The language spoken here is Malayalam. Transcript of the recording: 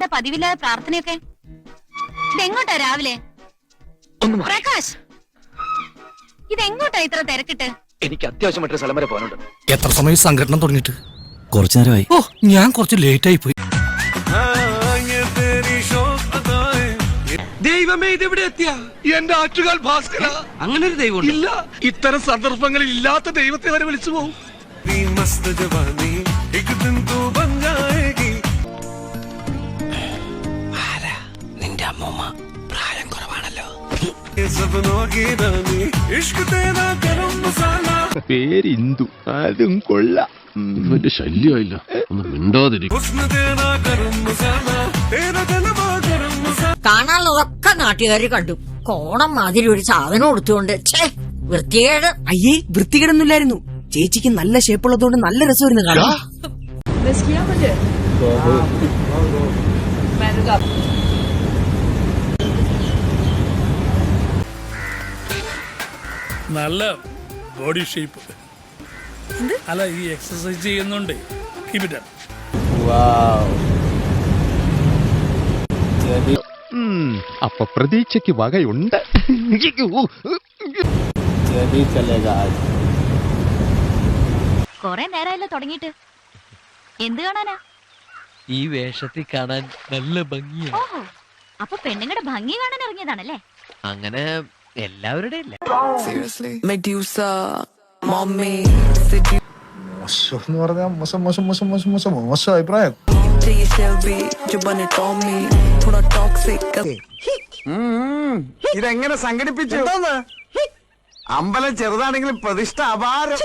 എന്താ പതിവില്ലാതെ പ്രാർത്ഥനയൊക്കെ? ഇതെങ്ങോട്ടാ രാവിലെ. പ്രകാശ് ഇതെങ്ങോട്ടാ ഇത്ര തിരക്കിട്ട്? എനിക്ക് അത്യാവശ്യമായിട്ടൊരു സ്ഥലം വരെ പോകാനുണ്ട്. എത്ര സമയം സംഘടന തുടങ്ങിയിട്ട്? കുറച്ചു നേരമായി. ഓ ഞാൻ കുറച്ച് ലേറ്റ് ആയി പോയി. ദൈവമേ ഇതെവിടെ എത്തിയ? എന്റെ ആറ്റുകാൽ ഭാസ്കര. അങ്ങനെ ഒരു ദൈവം ഇല്ല ഇത്തരം സന്ദർഭങ്ങളിൽ ഇല്ലാത്ത ദൈവത്തെ വരെ വിളിച്ചു പോകും. പേര് ഇന്ദു അതും കൊള്ള. വലിയ ശല്യമായില്ല. ഒന്ന് മിണ്ടാതിരിക്കും. കാണാനുള്ളതൊക്കെ നാട്ടുകാർ കണ്ടു. കോണം മാതിരി ഒരു സാധനം കൊടുത്തുകൊണ്ട് ഛേ വൃത്തികേട്. അയ്യേ വൃത്തികേടൊന്നുമില്ലായിരുന്നു. ചേച്ചിക്ക് നല്ല ഷേപ്പുള്ളതുകൊണ്ട് നല്ല രസമായിരുന്നു കാണാം നല്ല ബോഡി ഷേപ്പ് അല്ല ഈ എക്സസൈസ് ചെയ്യുന്നുണ്ട്. കീപ് ഇറ്റ് അപ്പൊ പ്രതീക്ഷയ്ക്ക് വകയുണ്ട്. കൊറേ നേരമല്ലോ തുടങ്ങിട്ട് എന്ത് കാണാനാ? ഈ വേഷത്തിൽ കാണാൻ നല്ല ഭംഗിയാ. ഓഹോ അപ്പൊ പെണ്ണുങ്ങളുടെ ഭംഗി കാണാൻ ഇറങ്ങിയതാണല്ലേ? അങ്ങനെ എല്ലാവരുടെയും ഇല്ല. മെഡ്യൂസ മമ്മി മോശം എന്ന് പറഞ്ഞാൽ മോശം മോശം മോശം മോശം മോശം മോശം അഭിപ്രായം. ഇതെങ്ങനെ സംഘടിപ്പിച്ചു? അമ്പലം ചെറുതാണെങ്കിലും പ്രതിഷ്ഠ അപാരം.